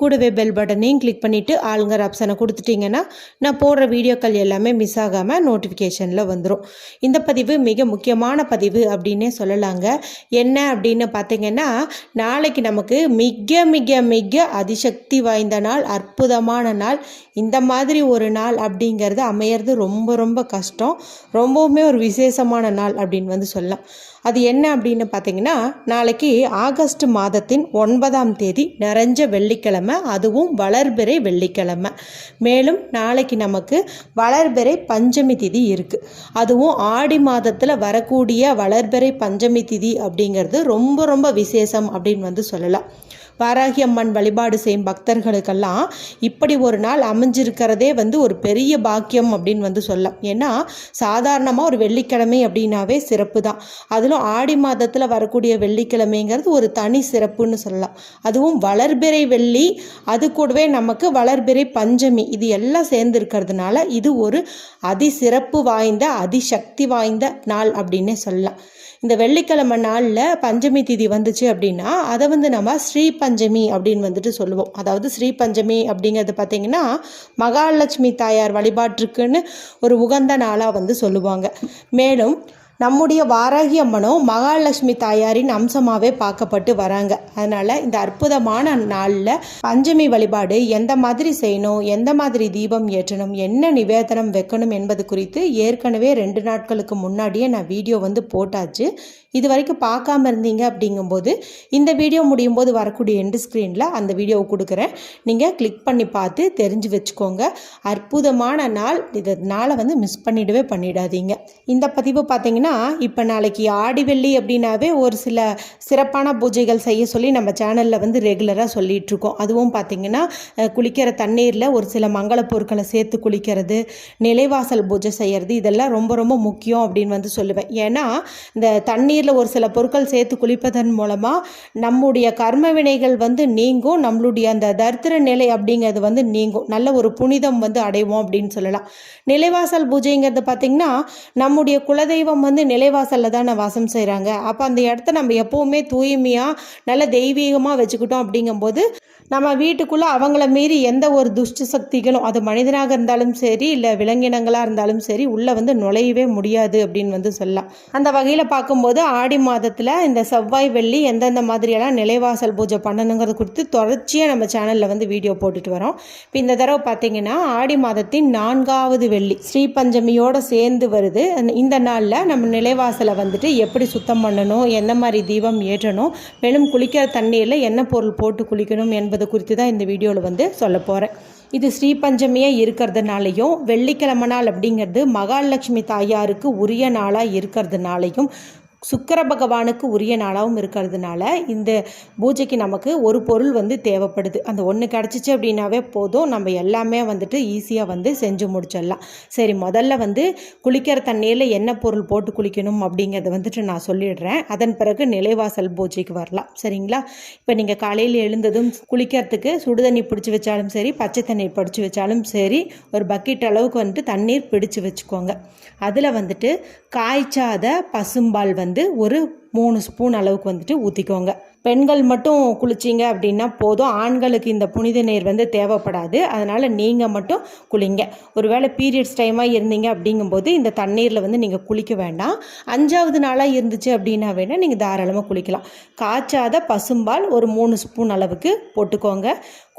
கூடவே பெல் பட்டனையும் கிளிக் பண்ணிவிட்டு ஆளுங்கர் ஆப்ஷனை கொடுத்துட்டிங்கன்னா நான் போடுற வீடியோக்கள் எல்லாமே மிஸ் ஆகாமல் நோட்டிஃபிகேஷனில் வந்துடும் இந்த பதிவு மிக முக்கியமான பதிவு அப்படின்னே சொல்லலாங்க. என்ன அப்படின்னு பார்த்தீங்கன்னா நாளைக்கு நமக்கு மிக மிக மிக அதிசக்தி வாய்ந்த நாள் அற்புதமான நாள். இந்த மாதிரி ஒரு நாள் அப்படிங்கிறது அமையிறது ரொம்ப ரொம்ப கஷ்டம். ரொம்பவுமே ஒரு விசேஷமான நாள் அப்படின்னு வந்து சொல்லலாம். அது என்ன அப்படின்னு பார்த்தீங்கன்னா நாளைக்கு ஆகஸ்ட் மாதத்தின் ஒன்பதாம் தேதி நிறைஞ்ச வெள்ளிக்கிழமை. அதுவும் வளர்பிறை வெள்ளிக்கிழமை. மேலும் நாளைக்கு நமக்கு வளர்பிறை பஞ்சமி திதி இருக்குது அதுவும் ஆடி மாதத்தில் வரக்கூடிய வளர்பிறை பஞ்சமி திதி அப்படிங்கிறது ரொம்ப ரொம்ப விசேஷம் அப்படின்னு வந்து சொல்லலாம். வாராகி அம்மன் வழிபாடு செய்யும் பக்தர்களுக்கெல்லாம் இப்படி ஒரு நாள் அமைஞ்சிருக்கிறதே வந்து ஒரு பெரிய பாக்கியம் அப்படின்னு வந்து சொல்லலாம். ஏன்னா சாதாரணமாக ஒரு வெள்ளிக்கிழமை அப்படின்னாவே சிறப்பு தான். அதிலும் ஆடி மாதத்தில் வரக்கூடிய வெள்ளிக்கிழமைங்கிறது ஒரு தனி சிறப்புன்னு சொல்லலாம். அதுவும் வளர்பிறை வெள்ளி அது கூடவே நமக்கு வளர்பிறை பஞ்சமி இது எல்லாம் சேர்ந்துருக்கிறதுனால இது ஒரு அதிசிறப்பு வாய்ந்த அதிசக்தி வாய்ந்த நாள் அப்படின்னே சொல்லலாம். இந்த வெள்ளிக்கிழமை நாளில் பஞ்சமி திதி வந்துச்சு அப்படின்னா அதை வந்து நம்ம ஸ்ரீ பஞ்சமி அப்படின்னு வந்துட்டு சொல்லுவோம். அதாவது ஸ்ரீ பஞ்சமி அப்படிங்கிறது பார்த்திங்கன்னா மகாலட்சுமி தாயார் வழிபாட்டிற்குன்னு ஒரு உகந்த நாளாக வந்து சொல்லுவாங்க. மேலும் நம்முடைய வாராகி அம்மனும் மகாலட்சுமி தாயாரின் அம்சமாகவே பார்க்கப்பட்டு வராங்க. அதனால் இந்த அற்புதமான நாளில் பஞ்சமி வழிபாடு எந்த மாதிரி செய்யணும் எந்த மாதிரி தீபம் ஏற்றணும் என்ன நிவேதனம் வைக்கணும் என்பது குறித்து ஏற்கனவே ரெண்டு நாட்களுக்கு முன்னாடியே நான் வீடியோ வந்து போட்டாச்சு. இது வரைக்கும் பார்க்காம இருந்தீங்க அப்படிங்கும்போது இந்த வீடியோ முடியும் போது வரக்கூடிய எண்டு ஸ்க்ரீனில் அந்த வீடியோவை கொடுக்குறேன். நீங்கள் கிளிக் பண்ணி பார்த்து தெரிஞ்சு வச்சுக்கோங்க. அற்புதமான நாள். இதனால் வந்து மிஸ் பண்ணிடவே பண்ணிடாதீங்க. இந்த பதிவு பார்த்தீங்கன்னா இப்போ நாளைக்கு ஆடி வெள்ளி அப்படின்னாவே ஒரு சில சிறப்பான பூஜைகள் செய்ய சொல்லி நம்ம சேனலில் வந்து ரெகுலராக சொல்லிகிட்ருக்கோம் அதுவும் பார்த்தீங்கன்னா குளிக்கிற தண்ணீரில் ஒரு சில மங்கள பொருட்களை சேர்த்து குளிக்கிறது நிலைவாசல் பூஜை செய்கிறது இதெல்லாம் ரொம்ப ரொம்ப முக்கியம் அப்படின்னு வந்து சொல்லுவேன். ஏன்னா இந்த தண்ணீர் தண்ணீரில் ஒரு சில பொருட்கள் சேர்த்து குளிப்பதன் மூலமாக நம்முடைய கர்ம வினைகள் வந்து நீங்கும் நம்மளுடைய அந்த தரித்திர நிலை அப்படிங்கிறது வந்து நீங்கும். நல்ல ஒரு புனிதம் வந்து அடைவோம் அப்படின்னு சொல்லலாம். நிலைவாசல் பூஜைங்கிறது பார்த்திங்கன்னா நம்முடைய குலதெய்வம் வந்து நிலைவாசலில் தானே வாசம் செய்கிறாங்க அப்போ அந்த இடத்த நம்ம எப்போவுமே தூய்மையாக நல்ல தெய்வீகமாக வச்சுக்கிட்டோம் அப்படிங்கும்போது நம்ம வீட்டுக்குள்ளே அவங்கள மீறி எந்த ஒரு துஷ்ட சக்திகளும் அது மனிதனாக இருந்தாலும் சரி இல்லை விலங்கினங்களாக இருந்தாலும் சரி உள்ளே வந்து நுழையவே முடியாது அப்படின்னு வந்து சொல்லலாம். அந்த வகையில் பார்க்கும்போது ஆடி மாதத்தில் இந்த செவ்வாய் வெள்ளி எந்தெந்த மாதிரியெல்லாம் நிலைவாசல் பூஜை பண்ணணுங்கிறது குறித்து தொடர்ச்சியாக நம்ம சேனலில் வந்து வீடியோ போட்டுட்டு வரோம். இப்போ இந்த தடவை பார்த்தீங்கன்னா ஆடி மாதத்தின் நான்காவது வெள்ளி ஸ்ரீ பஞ்சமியோடு சேர்ந்து வருது. இந்த நாளில் நம்ம நிலைவாசலை வந்துட்டு எப்படி சுத்தம் பண்ணணும் எந்த மாதிரி தீபம் ஏற்றணும் மேலும் குளிக்கிற தண்ணீரில் என்ன பொருள் போட்டு குளிக்கணும் என்பது குறித்து தான் இந்த வீடியோவில் வந்து சொல்ல போகிறேன் இது ஸ்ரீ பஞ்சமியாக இருக்கிறதுனாலையும் வெள்ளிக்கிழமை நாள் அப்படிங்கிறது மகாலட்சுமி தாயாருக்கு உரிய நாளாக இருக்கிறதுனாலையும் சுக்கர பகவானுக்கு உரிய நாளாகவும் இருக்கிறதுனால இந்த பூஜைக்கு நமக்கு ஒரு பொருள் வந்து தேவைப்படுது. அந்த ஒன்று கிடச்சிச்சு அப்படின்னாவே போதும். நம்ம எல்லாமே வந்துட்டு ஈஸியாக வந்து செஞ்சு முடிச்சிடலாம். சரி முதல்ல வந்து குளிக்கிற தண்ணியில் என்ன பொருள் போட்டு குளிக்கணும் அப்படிங்கிறத வந்துட்டு நான் சொல்லிடுறேன். அதன் பிறகு நிலைவாசல் பூஜைக்கு வரலாம். சரிங்களா? இப்போ நீங்கள் காலையில் எழுந்ததும் குளிக்கிறதுக்கு சுடுதண்ணி பிடிச்சி வச்சாலும் சரி பச்சை தண்ணீர் பிடிச்சி வச்சாலும் சரி ஒரு பக்கெட் அளவுக்கு வந்துட்டு தண்ணீர் பிடிச்சு வச்சுக்கோங்க. அதில் வந்துட்டு காய்ச்சாத பசும்பால் வந்து வந்து ஒரு மூணு ஸ்பூன் அளவுக்கு வந்துட்டு ஊற்றிக்கோங்க பெண்கள் மட்டும் குளிச்சிங்க அப்படின்னா போதும். ஆண்களுக்கு இந்த புனித நீர் வந்து தேவைப்படாது. அதனால் நீங்கள் மட்டும் குளிங்க. ஒருவேளை பீரியட்ஸ் டைமாக இருந்தீங்க அப்படிங்கும்போது இந்த தண்ணீரில் வந்து நீங்கள் குளிக்க வேண்டாம். அஞ்சாவது நாளாக இருந்துச்சு அப்படின்னா வேணால் நீங்கள் தாராளமாக குளிக்கலாம். காய்ச்சாத பசும்பால் ஒரு மூணு ஸ்பூன் அளவுக்கு போட்டுக்கோங்க.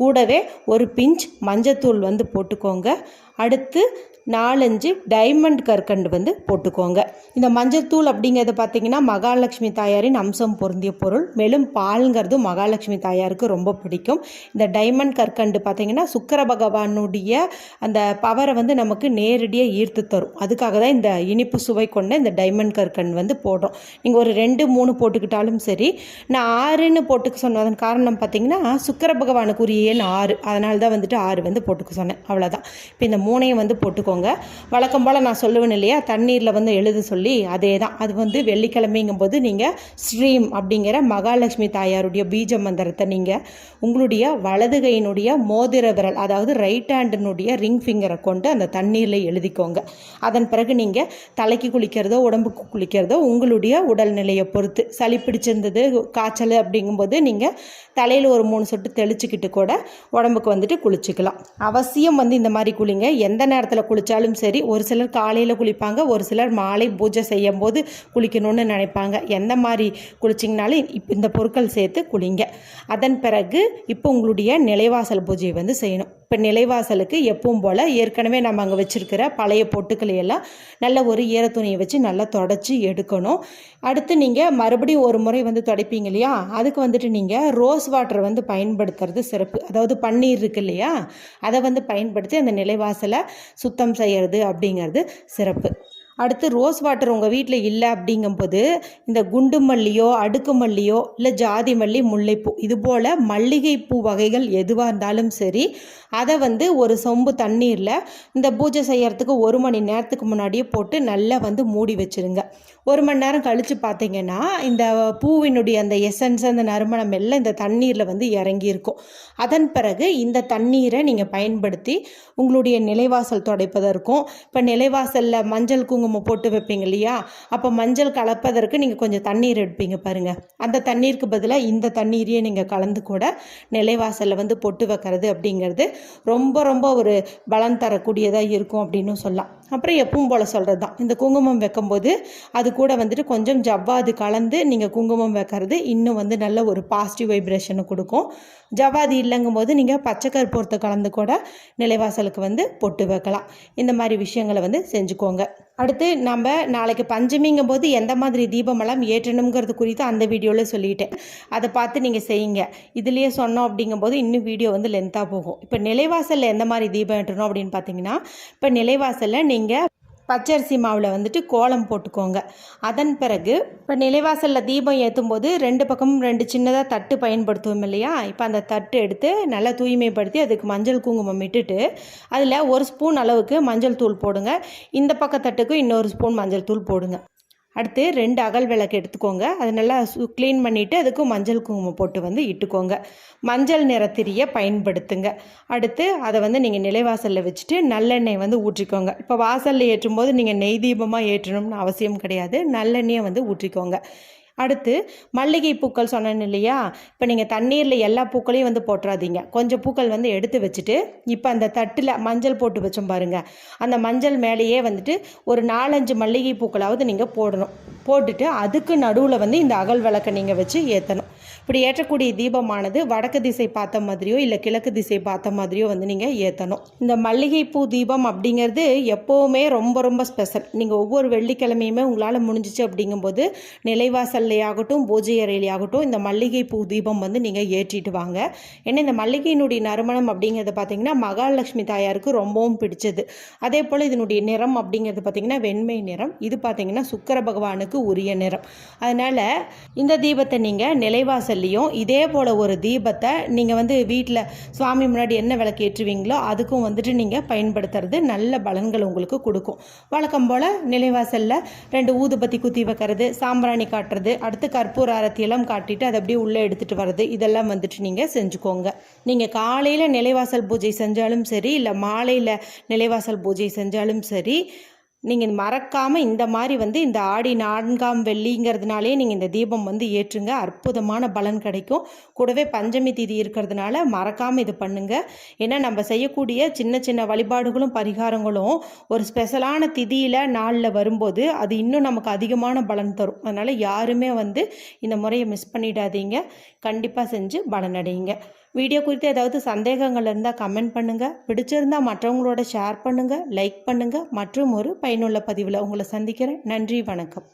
கூடவே ஒரு பிஞ்ச் மஞ்சத்தூள் வந்து போட்டுக்கோங்க. அடுத்து நாலஞ்சு டைமண்ட் கற்கண்டு வந்து போட்டுக்கோங்க. இந்த மஞ்சத்தூள் அப்படிங்கிறது பார்த்தீங்கன்னா மகாலட்சுமி தாயாரின் அம்சம் பொருந்திய பொருள். மேலும் பால்ங்கிறது மகாலட்சுமி தாயாருக்கு ரொம்ப பிடிக்கும். இந்த டைமண்ட் கற்கண்டு பார்த்தீங்கன்னா சுக்கர பகவானுடைய அந்த பவரை வந்து நமக்கு நேரடியாக ஈர்த்து தரும். அதுக்காக தான் இந்த இனிப்பு சுவை கொண்ட இந்த டைமண்ட் கற்கண்டு வந்து போடுறோம். நீங்கள் ஒரு ரெண்டு மூணு போட்டுக்கிட்டாலும் சரி நான் ஆறுன்னு போட்டுக்க சொன்னதன் காரணம் பார்த்தீங்கன்னா சுக்கர பகவானுக்குரிய ஆறு. அதனால தான் வந்துட்டு ஆறு வந்து போட்டுக்க சொன்னேன். அவ்வளோதான் இப்போ இந்த மூணையும் வந்து போட்டுக்கோங்க. எழுதிக்கோங்க வழக்கம் போல் நான் சொல்லுவேன் இல்லையா? தண்ணீரில் வந்து எழுத சொல்லி அதே தான் அது வந்து வெள்ளிக்கிழமைங்கும்போது நீங்கள் ஸ்ரீம் அப்படிங்கிற மகாலட்சுமி தாயாருடைய பீஜ மந்திரத்தை நீங்கள் உங்களுடைய வலது கையினுடைய மோதிர விரல் அதாவது ரைட் ஹேண்டினுடைய ரிங் ஃபிங்கரை கொண்டு அந்த தண்ணீரில் எழுதிக்கோங்க. அதன் பிறகு நீங்கள் தலைக்கு குளிக்கிறதோ உடம்புக்கு குளிக்கிறதோ உங்களுடைய உடல்நிலையை பொறுத்து. சளி பிடிச்சிருந்தது காய்ச்சல் அப்படிங்கும்போது நீங்கள் தலையில் ஒரு மூணு சொட்டு தெளிச்சுக்கிட்டு கூட உடம்புக்கு வந்துட்டு குளிச்சுக்கலாம். அவசியம் வந்து இந்த மாதிரி குளிங்க. எந்த நேரத்தில் குளித்தாலும் சரி ஒரு சிலர் காலையில் குளிப்பாங்க ஒரு சிலர் மாலை பூஜை செய்யும் போது குளிக்கணும்னு நினைப்பாங்க. எந்த மாதிரி குளிச்சிங்கனாலும் இப்போ இந்த பொருட்கள் சேர்த்து குளிங்க. அதன் பிறகு இப்போ உங்களுடைய நிலைவாசல் பூஜையை வந்து செய்யணும். இப்போ நிலைவாசலுக்கு எப்பவும் போல் ஏற்கனவே நம்ம அங்கே வச்சுருக்கிற பழைய பொட்டுக்களை எல்லாம் நல்ல ஒரு ஈரத்துணியை வச்சு நல்லா தொடச்சி எடுக்கணும். அடுத்து நீங்கள் மறுபடியும் ஒரு முறை வந்து துடைப்பீங்க இல்லையா? அதுக்கு வந்துட்டு நீங்கள் ரோஸ் வாட்டர் வந்து பயன்படுத்துறது சிறப்பு. அதாவது பன்னீர் இருக்கு இல்லையா? அதை வந்து பயன்படுத்தி அந்த நிலைவாசலை சுத்தம் செய்கிறது அப்படிங்கிறது சிறப்பு. அடுத்து ரோஸ் வாட்டர் உங்கள் வீட்டில் இல்லை அப்படிங்கும்போது இந்த குண்டு மல்லியோ அடுக்கு மல்லியோ இல்லை ஜாதி மல்லி முல்லைப்பூ இது போல் மல்லிகைப்பூ வகைகள் எதுவாக இருந்தாலும் சரி அதை வந்து ஒரு சொம்பு தண்ணீரில் இந்த பூஜை செய்யறதுக்கு ஒரு மணி நேரத்துக்கு முன்னாடியே போட்டு நல்லா வந்து மூடி வச்சுருங்க. ஒரு மணி நேரம் கழித்து பார்த்தீங்கன்னா இந்த பூவினுடைய அந்த எசன்ஸ் அந்த நறுமணம் எல்லாம் இந்த தண்ணீரில் வந்து இறங்கியிருக்கும். அதன் பிறகு இந்த தண்ணீரை நீங்கள் பயன்படுத்தி உங்களுடைய நிலைவாசல் துடைப்பதற்கும் இப்போ நிலைவாசலில் மஞ்சள் குங்குமம் போட்டு வைப்பீங்க இல்லையா? அப்போ மஞ்சள் கலப்பதற்கு நீங்கள் கொஞ்சம் தண்ணீர் எடுப்பீங்க பாருங்கள் அந்த தண்ணீருக்கு பதிலாக இந்த தண்ணீரையே நீங்கள் கலந்து கூட நிலைவாசலில் வந்து பொட்டு வைக்கிறது அப்படிங்கிறது ரொம்ப ரொம்ப ஒரு பலன் தரக்கூடியதாக இருக்கும் அப்படின்னு சொல்லலாம். அப்புறம் எப்பவும் போல் சொல்கிறது தான் இந்த குங்குமம் வைக்கும்போது அது கூட வந்துட்டு கொஞ்சம் ஜவ்வாது கலந்து நீங்கள் குங்குமம் வைக்கிறது இன்னும் வந்து நல்ல ஒரு பாசிட்டிவ் வைப்ரேஷனை கொடுக்கும். ஜவ்வாது இல்லைங்கும் போது நீங்கள் பச்சை கற்பூரத்தை கலந்து கூட நிலைவாசலுக்கு வந்து பொட்டு வைக்கலாம். இந்த மாதிரி விஷயங்களை வந்து செஞ்சுக்கோங்க. அடுத்து நம்ம நாளைக்கு பஞ்சமிங்கும் போது எந்த மாதிரி தீபமெல்லாம் ஏற்றணுங்கிறது குறித்து அந்த வீடியோவில் சொல்லிட்டேன். அதை பார்த்து நீங்கள் செய்யுங்க. இதுலேயே சொன்னோம் அப்படிங்கும்போது இன்னும் வீடியோ வந்து லென்த்தாக போகும். இப்போ நிலைவாசலில் எந்த மாதிரி தீபம் ஏற்றணும் அப்படின்னு பார்த்தீங்கன்னா இப்போ நிலைவாசலில் நீங்கள் பச்சரிசி மாவில் வந்துட்டு கோலம் போட்டுக்கோங்க. அதன் பிறகு இப்போ நிலைவாசலில் தீபம் ஏற்றும் போது ரெண்டு பக்கமும் ரெண்டு சின்னதாக தட்டு பயன்படுத்துவோம் இல்லையா? இப்போ அந்த தட்டு எடுத்து நல்லா தூய்மைப்படுத்தி அதுக்கு மஞ்சள் குங்குமம் இட்டுட்டு அதில் ஒரு ஸ்பூன் அளவுக்கு மஞ்சள் தூள் போடுங்க. இந்த பக்க தட்டுக்கு இன்னொரு ஸ்பூன் மஞ்சள் தூள் போடுங்க. அடுத்து ரெண்டு அகல் விளக்கு எடுத்துக்கோங்க. அது நல்லா சு க்ளீன் பண்ணிவிட்டு அதுக்கு மஞ்சள் குங்குமம் போட்டு வந்து இட்டுக்கோங்க. மஞ்சள் நிறத்திரியை பயன்படுத்துங்க. அடுத்து அதை வந்து நீங்கள் நிலைவாசலில் வச்சுட்டு நல்லெண்ணெய் வந்து ஊற்றிக்கோங்க. இப்போ வாசலில் ஏற்றும்போது நீங்கள் நெய் தீபமாக ஏற்றணும்னு அவசியம் கிடையாது. நல்லெண்ணெயை வந்து ஊற்றிக்கோங்க. அடுத்து மல்லிகை பூக்கள் சொன்னேன் இல்லையா? இப்போ நீங்கள் தண்ணீரில் எல்லா பூக்களையும் வந்து போட்டுறாதீங்க. கொஞ்சம் பூக்கள் வந்து எடுத்து வச்சுட்டு இப்போ அந்த தட்டில் மஞ்சள் போட்டு வச்சோம் பாருங்கள் அந்த மஞ்சள் மேலேயே வந்துட்டு ஒரு நாலஞ்சு மல்லிகை பூக்களாவது நீங்கள் போடணும். போட்டுட்டு அதுக்கு நடுவில் வந்து இந்த அகல் விளக்கை நீங்கள் வச்சு ஏற்றணும் இப்படி ஏற்றக்கூடிய தீபமானது வடக்கு திசை பார்த்த மாதிரியோ இல்லை கிழக்கு திசை பார்த்த மாதிரியோ வந்து நீங்கள் ஏற்றணும் இந்த மல்லிகைப்பூ தீபம் அப்படிங்கிறது எப்போவுமே ரொம்ப ரொம்ப ஸ்பெஷல். நீங்கள் ஒவ்வொரு வெள்ளிக்கிழமையுமே உங்களால் முடிஞ்சிச்சு அப்படிங்கும்போது நிலைவாசல் நிலைவாசல்லையாகட்டும் பூஜை அறையிலையாகட்டும் இந்த மல்லிகை பூ தீபம் வந்து நீங்கள் ஏற்றிட்டு வாங்க. ஏன்னா இந்த மல்லிகையினுடைய நறுமணம் அப்படிங்கிறது பார்த்தீங்கன்னா மகாலட்சுமி தாயாருக்கு ரொம்பவும் பிடிச்சது. அதே போல் இதனுடைய நிறம் அப்படிங்கிறது பார்த்தீங்கன்னா வெண்மை நிறம். இது பார்த்தீங்கன்னா சுக்கர பகவானுக்கு உரிய நிறம். அதனால் இந்த தீபத்தை நீங்கள் நிலைவாசல்லையும் இதே போல் ஒரு தீபத்தை நீங்கள் வந்து வீட்டில் சுவாமி முன்னாடி என்ன விளக்கு ஏற்றுவீங்களோ அதுக்கும் வந்துட்டு நீங்கள் பயன்படுத்துறது நல்ல பலன்கள் உங்களுக்கு கொடுக்கும். வழக்கம் போல் நிலைவாசலில் ரெண்டு ஊதுபத்தி குத்தி வைக்கிறது சாம்பிராணி காட்டுறது அடுத்து கற்பூர அரத்தியெல்லாம் காட்டிட்டு அதை அப்படியே உள்ளே எடுத்துகிட்டு வர்றது இதெல்லாம் வந்துட்டு நீங்கள் செஞ்சுக்கோங்க. நீங்கள் காலையில் நிலைவாசல் பூஜை செஞ்சாலும் சரி இல்லை மாலையில் நிலைவாசல் பூஜை செஞ்சாலும் சரி நீங்கள் மறக்காமல் இந்த மாதிரி வந்து இந்த ஆடி நான்காம் வெள்ளிங்கிறதுனாலே நீங்கள் இந்த தீபம் வந்து ஏற்றுங்க. அற்புதமான பலன் கிடைக்கும். கூடவே பஞ்சமி திதி இருக்கிறதுனால மறக்காமல் இது பண்ணுங்கள் ஏன்னா நம்ம செய்யக்கூடிய சின்ன சின்ன வழிபாடுகளும் பரிகாரங்களும் ஒரு ஸ்பெஷலான திதியில் நாளில் வரும்போது அது இன்னும் நமக்கு அதிகமான பலன் தரும். அதனால் யாருமே வந்து இந்த முறையை மிஸ் பண்ணிடாதீங்க. கண்டிப்பாக செஞ்சு பலனடையுங்க. வீடியோ குறித்து ஏதாவது சந்தேகங்கள் இருந்தால் கமெண்ட் பண்ணுங்கள் பிடிச்சிருந்தால் மற்றவங்களோட ஷேர் பண்ணுங்கள் லைக் பண்ணுங்கள் மற்றும் ஒரு பயனுள்ள பதிவில் உங்களை சந்திக்கிறேன். நன்றி வணக்கம்.